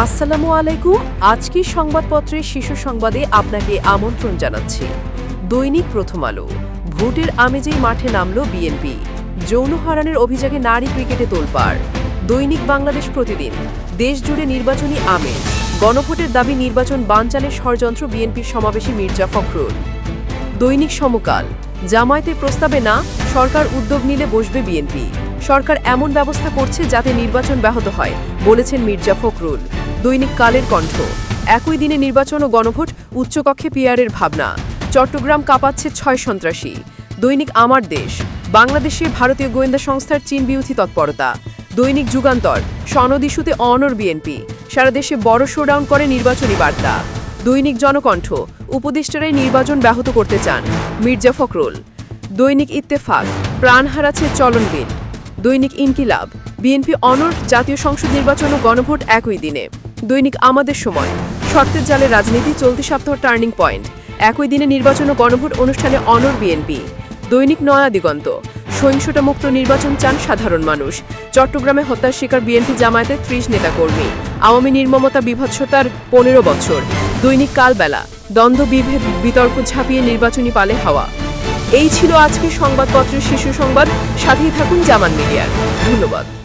আসসালামু আলাইকুম। আজকের সংবাদপত্রের শিশু সংবাদে আপনাকে আমন্ত্রণ জানাচ্ছি। দৈনিক প্রথম আলো। ভোটের আমেজেই মাঠে নামল বিএনপি। যৌন হারানের অভিযোগে নারী ক্রিকেটে তোলপাড়। দৈনিক বাংলাদেশ প্রতিদিন। দেশ জুড়ে নির্বাচনী আমেজ। গণভোটের দাবি নির্বাচন বানচালের ষড়যন্ত্র বিএনপির সমাবেশে মির্জা ফখরুল। দৈনিক সমকাল। জামায়াতের প্রস্তাবে না, সরকার উদ্যোগ নিলে বসবে বিএনপি। সরকার এমন ব্যবস্থা করছে যাতে নির্বাচন ব্যাহত হয়, বলেছেন মির্জা ফখরুল। দৈনিক কালের কণ্ঠ। একই দিনে নির্বাচন ও গণভোট, উচ্চকক্ষে পিয়ারের ভাবনা। চট্টগ্রাম কাঁপাচ্ছে ছয় সন্ত্রাসী। দৈনিক আমার দেশ, বাংলাদেশে ভারতীয় গোয়েন্দা সংস্থার চীন বিরোধী তৎপরতা। দৈনিক যুগান্তর, সনদ ইস্যুতে অনর বিএনপি। সারা দেশে বড় শোডাউন করে নির্বাচনী বার্তা। দৈনিক জনকণ্ঠ, উপদেষ্টারাই নির্বাচন ব্যাহত করতে চান, মির্জা ফখরুল। দৈনিক ইত্তেফাক, প্রাণ হারাচ্ছে চলন বিল দৈনিক ইনকিলাব, বিএনপি অনর জাতীয় সংসদ নির্বাচন ও গণভোট একই দিনে। দৈনিক আমাদের সময়। শর্তের জালে রাজনীতি চলতি সপ্তাহ টার্নিং পয়েন্ট। একই দিনে নির্বাচন ও গণভোট অনুষ্ঠানে অনর বিএনপি। দৈনিক নয়া দিগন্ত। সহিংসতা মুক্ত নির্বাচন চান সাধারণ মানুষ। চট্টগ্রামে হত্যার শিকার বিএনপি জামায়াতের ত্রিশ নেতাকর্মী। আওয়ামী নির্মমতা বিভৎসতার পনেরো বছর। দৈনিক কালবেলা। দ্বন্দ্ব, বিভেদ, বিতর্ক ঝাঁপিয়ে নির্বাচনী পালে হাওয়া। এই ছিল আজকের সংবাদপত্রের শিশু সংবাদ। সাথেই থাকুন জামান মিডিয়ার। ধন্যবাদ।